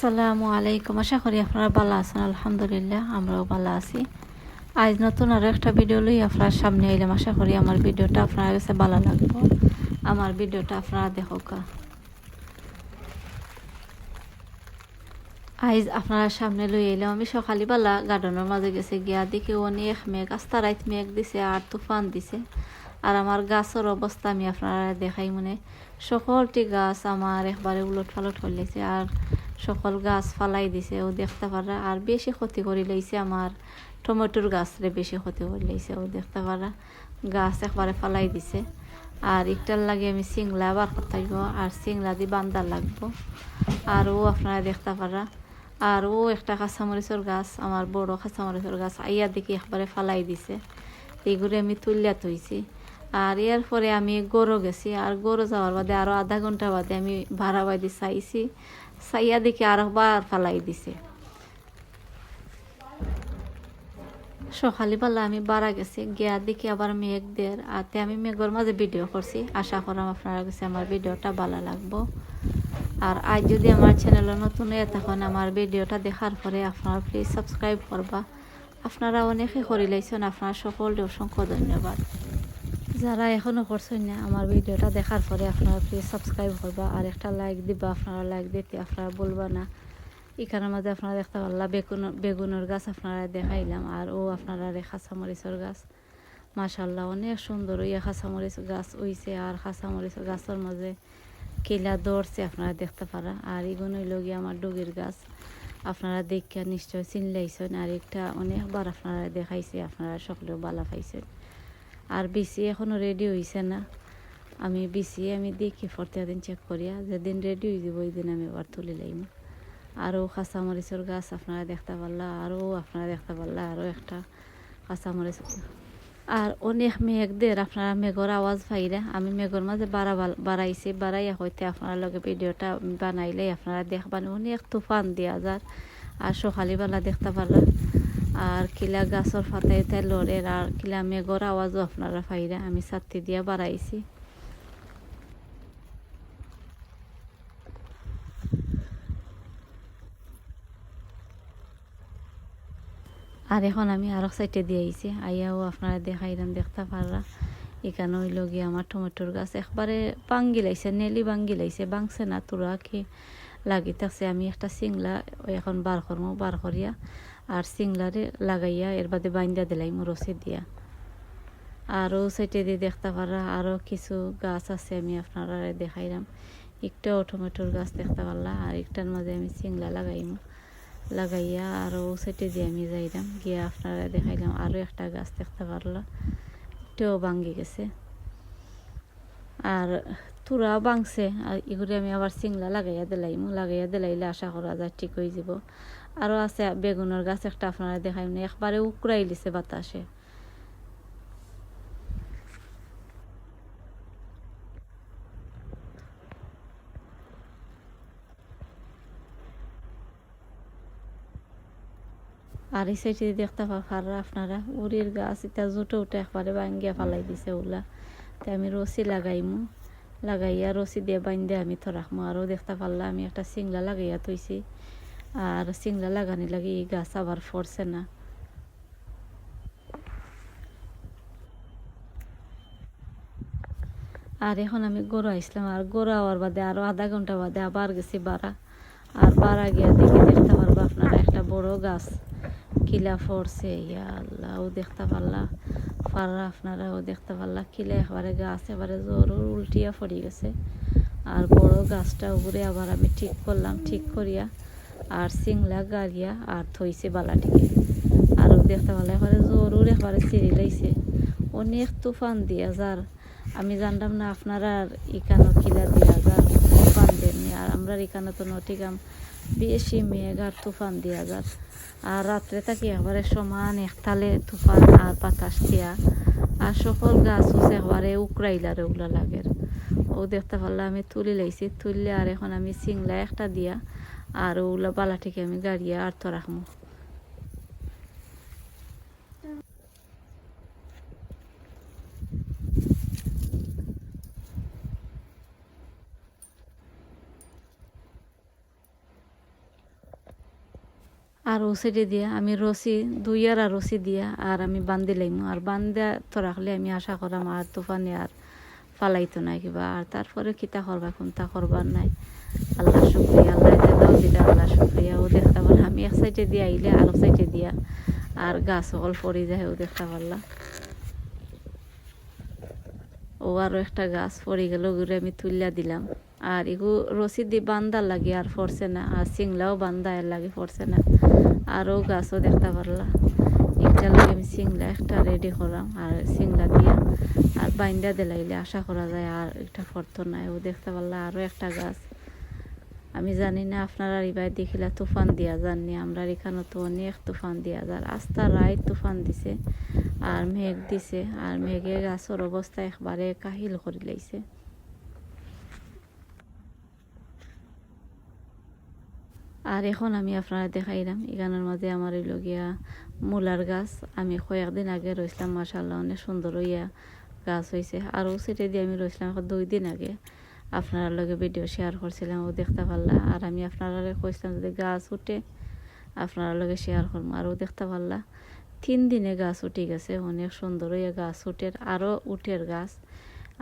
আসসালামু আলাইকুম। আশা করি আপনারা ভালো আছেন। আলহামদুলিল্লাহ, আমরাও ভালো আছি। আজ নতুন আরও একটা ভিডিও লই আপনার সামনে আইলাম। আশা করি আমার ভিডিওটা আপনার কাছে ভালো লাগবে। আমার ভিডিওটা আপনারা দেখোক। আইজ আপনারা সামনে লই এলাম আমি সকালবেলা গার্ডেনের মাঝে গেছে, গিয়া দেখি অনেক মেঘ। আস্তা রাইত মেঘ দিছে আর তুফান দিছে। আর আমার গাছের অবস্থা আমি আপনারা দেখাই মানে। সকলটি গাছ আমার একবারে উলট পালট করে লেছে আর সকল গাছ ফালাই দিছে, ও দেখতে পারা আর বেশি ক্ষতি করে লইছে আমার টমেটোর গাছরে বেশি ক্ষতি করে লইছে, ও দেখতে পারা গাছ একবারে ফালাই দিছে। আর একটার লাগে আমি সিংলা বার করতে আর সিংলা দিয়ে বান্দার লাগবো। আর ও আপনারা দেখতে পারা আর ও একটা কাঁচামরিচর গাছ, আমার বড় কাঁচামরিচর গাছ, আইয়া দেখি একবারে ফালাই দিছে। এইগুলো আমি তুলিয়া থইছি। আর এর পরে আমি গরু গেছি, আর গরু যাওয়ার বাদে আরও আধা ঘণ্টা বাদে আমি ভাড়া বাদি চাইছি। চাইয়া দেখি আর বার ফালাই দিছে সকালবেলা আমি বাড়া গেছি গিয়া দেখি আবার মেঘ দের আতে আমি মেঘর মাঝে ভিডিও করছি আশা করাম আপনারা কাছে আমার ভিডিওটা ভালো লাগবো আর আজ যদি আমার চ্যানেলে নতুন হয়ে তখন আমার ভিডিওটা দেখার পরে আপনারা প্লিজ সাবস্ক্রাইব করবা আপনারা অনেকে করে লাইছেন আপনারা সকলকে অসংখ্য ধন্যবাদ যারা এখনও করছেন না, আমার ভিডিওটা দেখার পরে আপনারা প্লিজ সাবস্ক্রাইব করবা, আর একটা লাইক দিবা, আপনারা লাইক দিতে আপনারা বলবা না। এখানের মাঝে আপনারা দেখতে পারলা, বেগুন, বেগুনের গাছ আপনারা দেখাইলাম, আর ও আপনারা খাঁচামরিচের গাছ। মাশাল্লাহ অনেক সুন্দর ওই খাঁচামরিচ গাছ উইছে আর খাঁচামরিচ গাছের মাঝে কিলা দৌড়ছে আপনারা দেখতে পারা। আর এগুলো হইল গিয়ে আমার ডুগির গাছ। আপনারা দেখা নিশ্চয় চিনলাইছেন, আর একটা অনেকবার আপনারা দেখাইছে, আপনারা সকলেও বালা পাইছেন। আর বিসি এখনও রেডি হয়েছে না। আমি বিসি আমি দেখি ফর্তে দিন চেক করিয়া। যেদিন রেডি হয়ে যাব, ওই দিন আমি আবার তুলে লাইম। আরও কাঁচামরিচের গাছ আপনারা দেখতে পারলা আরও আপনারা দেখতে পারলা আরও একটা কাঁচামরিচ। আর অনেক মেঘদের আপনারা মেঘর আওয়াজ পাইরা, আমি মেঘর মাঝে বাড়া বাড়াইছি, বাড়াইয়া হইতে আপনার লগে ভিডিওটা বানাইলে আপনারা দেখবান। অনেক তুফান দিয়া যার, আর সকালবেলা দেখতে পারলা। আর কিলা গাছর ফাতাই তাই লড়ের আর কিলা মেঘর আওয়াজও আপনারা পাইরা আমি ছাত্রী দিয়া বাড়াইছি আর এখন আমি আরও সাইডে দিয়ে আইছি আইয়াও আপনারা দেখাইলাম দেখতে পাররা এখানে হইল গিয়ে আমার টমেটোর গাছ একবারে বাঙ্গি লাইছে, নেলি বাঙ্গি লাইছে বাংছে না তোরা কি লাগি থাকছে। আমি একটা সিংলা এখন বার করব বার করিয়া আর সিংলারে লাগাইয়া এর বাদে বাইন্দা দিলাই রসি দিয়া। আরও সাইডে দিয়ে দেখতে পারা আরও কিছু গাছ আছে আমি আপনারা দেখাইলাম একটাও টমেটোর গাছ দেখতে পারলা, আর একটার মাঝে আমি সিংলা লাগাইমু। লাগাইয়া আরও সেটে দিয়ে আমি যাইলাম গিয়ে আপনারা দেখাইলাম আরও একটা গাছ দেখতে পারল। এটাও ভাঙ্গি গেছে। আর তুরা বাংছে, আর এগুলি আমি আবার সিংলা লাগাইয়া দিলাইমু লাগাইয়া দিলাইলে আশা করা যায় ঠিক হয়ে যাব। আরও আছে বেগুনের গাছ একটা আপনারা দেখাই না একবারে উকড়াই লিছে বাতাসে। আর এই সাইডে দেখতে পারা আপনারা, উড়ির গাছ, এটা জুটো উঠে একবারে ভাঙ্গিয়া ফালাই দিছে ওলা আমি রসি লাগাইমু লাগাইয়া রসি দিয়ে বাইন্দে আমি থরাকমু আরও দেখতে পারলাম আমি একটা সিংলা লাগাইয়া থইছি আর সিংলা লাগানি লাগে এই গাছ আবার ফরছে না আর এখন আমি গরু আইসলাম আর গরু আওয়ার বাদে আরও আধা ঘণ্টা বাদে আবার গেছি বাড়া আর বাড়া গিয়া দেখে দেখতে পারব আপনারা একটা বড় গাছ কিলা ফরছে ইয়া ও দেখতে পারলা পাররা আপনারা ও দেখতে পারলা কিলা একবারে গাছ এবারে জোর উল্টিয়া পড়ে গেছে। আর বড় গাছটা উপরে আবার আমি ঠিক করলাম, ঠিক করিয়া আর সিংলা গাড়িয়া আর থইছে বালাটিকে। আর দেখতে পারলা এবারে জোর একবারে চিরি লাইছে। অনেক তুফান দিয়া যার। আমি জানতাম না, আপনারা আর ইকানো কিলা দিয়া যার, তুফান দেননি। আর আমরা এখানে তো নটিকাম বেশি মেঘ আর তুফান দিয়া যার। আর রাত্রে থাকি একবারে সমান একতালে তুফান আর বাতাস দিয়া। আর সকল গাছ হচ্ছে একবারে উকরাইলার ওগুলা লাগে ও দেখতে পারলে আমি তুলি লাইছি, তুললে আর এখন আমি সিংলা একটা দিয়া আর ওগুলা বালাটিকে আমি গাড়িয়া আর তো রাখব আর ও সাইডে দিয়া, আমি রসি দুই আর রসি দিয়া আর আমি বান্ধি লাইমু। আর বান্ধা তো রাখলে আমি আশা করাম আর তুফানে আর ফালাইতো নাই কিবা। আর তারপরে কিতা করবা কোনটা করবার নাই। আল্লাহ শুক্রিয়া, আল্লাহ যে দাও দিলা আল্লাহ শুক্রিয়া। ও দেখতে পারলাম আমি এক সাইডে দিয়ে আইলে আর সাইডে দিয়া আর গাছ সকল পড়ে যায়, ও দেখতে পারলাম ও আরও একটা গাছ পড়ে গেল ঘুরে আমি তুলিয়া দিলাম। আর এগু রসি দি বান্দা লাগে আর ফরছে না, আর সিংলাও বান্দা এর লাগে ফরছে না। আরও গাছও দেখতে পারলা। একটা লাগে আমি সিংলা একটা রেডি করাম, আর সিংলা দিয়া আর বাইন্দা দিলাইলে আশা করা যায় আর একটা ফরতো নাই। ও দেখতে পারলা আরও একটা গাছ। আমি জানি না আপনারা এবার দেখিলা তুফান দিয়া জাননি আমরা এখানে তো অনেক তুফান দিয়া যার। আস্তা রায় তুফান দিছে, আর মেঘ দিছে, আর মেঘে গাছের অবস্থা একবারে কাহিল করে লাইছে আর এখন আমি আপনারা দেখাইলাম এখানের মাঝে আমার এই লগিয়া মূলার গাছ। আমি কয়েকদিন আগে রইছিলাম মাসাল্লাহ অনেক সুন্দর হইয়া গাছ হয়েছে আর ও সেটে দিয়ে আমি রইছিলাম দুই দিন আগে। আপনার লগে ভিডিও শেয়ার করছিলাম, ও দেখতে পারলা। আর আমি আপনারা কইছিলাম যদি গাছ উঠে, আপনার লগে শেয়ার করব আর ও দেখতে পারলা, তিন দিনে গাছ উঠে গেছে। অনেক সুন্দর হইয়া গাছ উঠের আরও উঠের গাছ।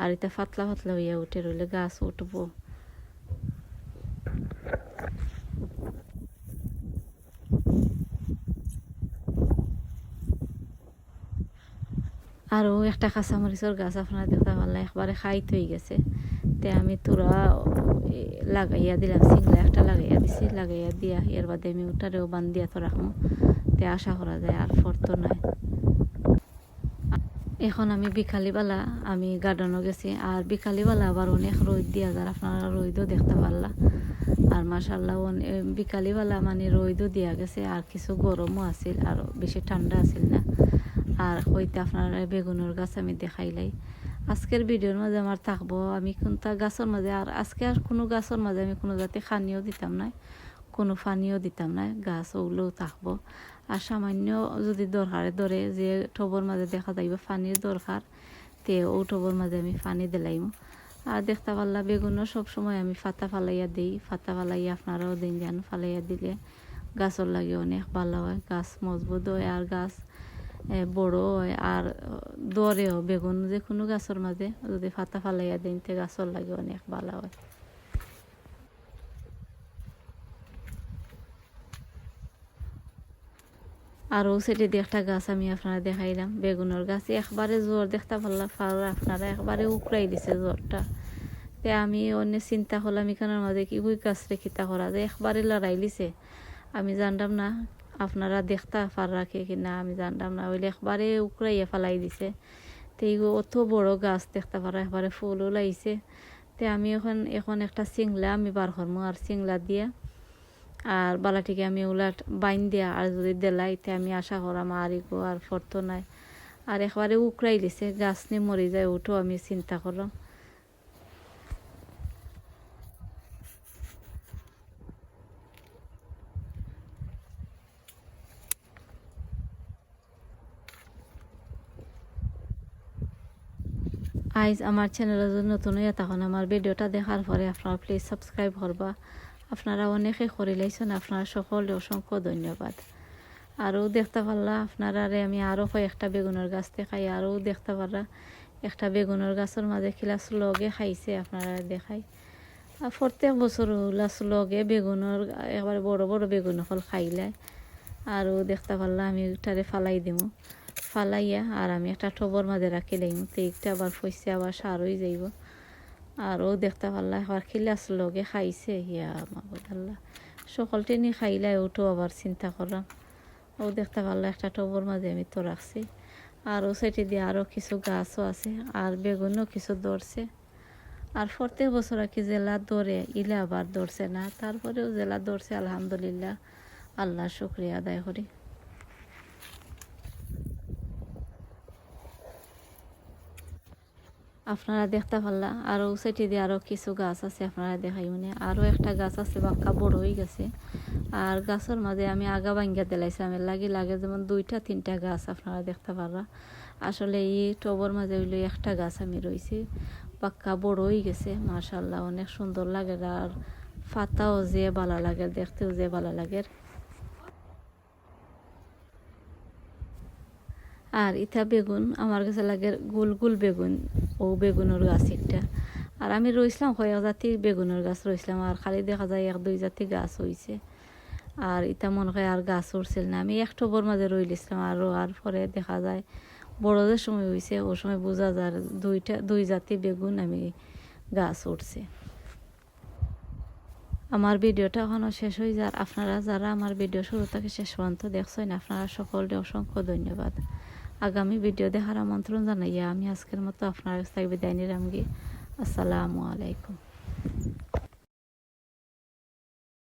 আর এটা পাতলা পাতলা হইয়া উঠে রইলে গাছ উঠবো। আরও একটা কাঁচামরিচর গাছ আপনারা দেখতে পারলাম একবারে খাইতে হয়ে গেছে। তে আমি তোরা লাগাইয়া দিলাম, সিংলা একটা লাগাইয়া দিছি, লাগাইয়া দিয়া এর বাদে আমি ওটারেও বান্ধিয়া তো রাখব তে আশা করা যায় আর ফরতো নয় এখন আমি বিকালিবেলা আমি গার্ডেনও গেছি, আর বিকালিবেলা আবার অনেক রোদ দিয়া যার আপনারা রোদও দেখতে পারলা। আর মাসাল্লাহ বিকালিবেলা মানে রোদও দিয়া গেছে, আর কিছু গরমও আছিল, আর বেশি ঠান্ডা আছিল না। আর হইতে আপনার বেগুনের গাছ আমি দেখাইলাই আজকের ভিডিওর মাঝে আমার থাকব, আমি কোনটা গাছের মাঝে, আর আজকে আর কোনো গাছের মাঝে আমি কোনো জাতি খানিও দিতাম না কোনো পানিও দিতাম না গাছ ওগুলোও থাকব। আর সামান্য যদি দরকারে ধরে যে টবর মাঝে দেখা যাইব পানির দরকার, তে ও টবর মাঝে আমি পানি দিলাইম। আর দেখতে পারলা বেগুনও সবসময় আমি ফাতা ফালাইয়া দিই ফাতা ফালাইয়া আপনারাও দিন যান ফালাইয়া দিলে গাছের লাগে অনেক ভালো হয়, গাছ মজবুত হয় আর গাছ বড় হয়, আর দরেও বেগুন যে কোনো গাছের মাঝে যদি ফাতা ফালাইয়া দিন তে গাছের লাগে অনেক ভালো হয়। আরও সেটি দিয়ে একটা গাছ আমি আপনারা দেখাইলাম বেগুনের গাছ একবারে জ্বর দেখতে পারলাম পার আপনারা একবারে উকড়াই দিছে জ্বরটা তে আমি অন্য চিন্তা করলাম, এখানের মাঝে কি ওই গাছ রেখিতা করা যে একবারে লড়াই লিছে আমি জানতাম না আপনারা দেখতা পার রাখে কিনা আমি জানতাম না। ওইলে একবারে উকড়াইয়া ফেলাই দিছে। তো এইগো অত বড় গাছ দেখতে পারা একবারে ফুলও লাইছে। তে আমি এখন এখন একটা চিংলা আমি বার করব আর চিংলা দিয়া, আর বালাটিকে আমি উলাট বাইন দিয়া আর যদি দেলাইতে আমি আশা করাম, আর ইগো আর ফরতো নাই। আর একবারে উকড়াই দিছে, গাছ নিয়ে মরি যায় ওঠো আমি চিন্তা করলাম। আইজ আমার চ্যানেলের জন্য নতুন হয়ে তখন আমার ভিডিওটা দেখার পরে আপনারা প্লিজ সাবস্ক্রাইব করবা। আপনারা অনেকে করে লাইছেন, আপনারা সকলে অসংখ্য ধন্যবাদ। আরও দেখতে পারলা, আপনারা আমি আরও কয়েকটা বেগুনের গাছ দেখাই, আরও দেখতে পারলা। একটা বেগুনের গাছের মাঝে খিলাস লগে খাইছে, আপনারা দেখাই। প্রত্যেক বছর লাস লগে বেগুনের, একবার বড় বড় বেগুন ফল খাইলাই আরও দেখতে পারলা, আমি ওটারে ফালাই দিব ফালাইয়া আর আমি একটা টবর মাঝে রাখি লাইম তো একটা আবার ফসে আবার সার হয়ে যাইব। আর ও দেখতে পারলা আবার খিলাস লগে খাইছে, ইয়া মাবুদাল্লাহ সকলটি নি খাইলাই ওটো আবার চিন্তা করলাম ও দেখতে পারলা একটা টবর মাঝে আমি তো রাখছি। আর ও সাইডে দিয়ে আরও কিছু গাছও আছে, আর বেগুনও কিছু ধরছে। আর প্রত্যেক বছর আর কি জেলা দৌড়ে ইলা আবার দৌড়ছে না। তারপরেও জেলা দৌড়ছে আলহামদুলিল্লাহ। আল্লাহ শুক্রিয়া আদায় করি। আপনারা দেখতে পারলা। আরও সাইডে দিয়ে আরও কিছু গাছ আছে আপনারা দেখাই মানে আরও একটা গাছ আছে, বাক্কা বড় হয়ে গেছে। আর গাছের মাঝে আমি আগা ভাঙ্গা দিলাইছি আমি লাগে লাগে যেমন দুইটা, তিনটা গাছ আপনারা দেখতে পারলা। আসলে এই টবর মাঝে হইল একটা গাছ আমি রয়েছি পাক্কা বড় হয়ে গেছে মাশাল্লাহ অনেক সুন্দর লাগে। আর ফাতাও যে ভালো লাগে, দেখতেও যে ভালো লাগে। আর ইথা বেগুন, আমার কাছে লাগে গোল গোল বেগুন ও বেগুনের গাছ একটা। আর আমি রইছিলাম কয়েক জাতি বেগুনের গাছ রইছিলাম, আর খালি দেখা যায় এক দুই জাতি গাছ হয়েছে আর ইটা মনে হয় আর গাছ উঠছিল না। আমি এক একটোবর মাঝে রইলিছিলাম, আর আর পরে দেখা যায় বড়দের সময় হয়েছে ও সময় বোঝা যায় দুইটা, দুই জাতি বেগুন আমি গাছ উঠছে। আমার ভিডিওটা এখনও শেষ হয়ে যার আপনারা যারা আমার ভিডিও শুরু থেকে শেষ পর্যন্ত দেখছেন, আপনারা সকলকে অসংখ্য ধন্যবাদ। আগামী ভিডিও দেখার আমন্ত্রণ জানাইয়া আমি আজকের মতো আপনার কাছ থেকে বিদায় নিলাম গিয়ে আসসালামু আলাইকুম।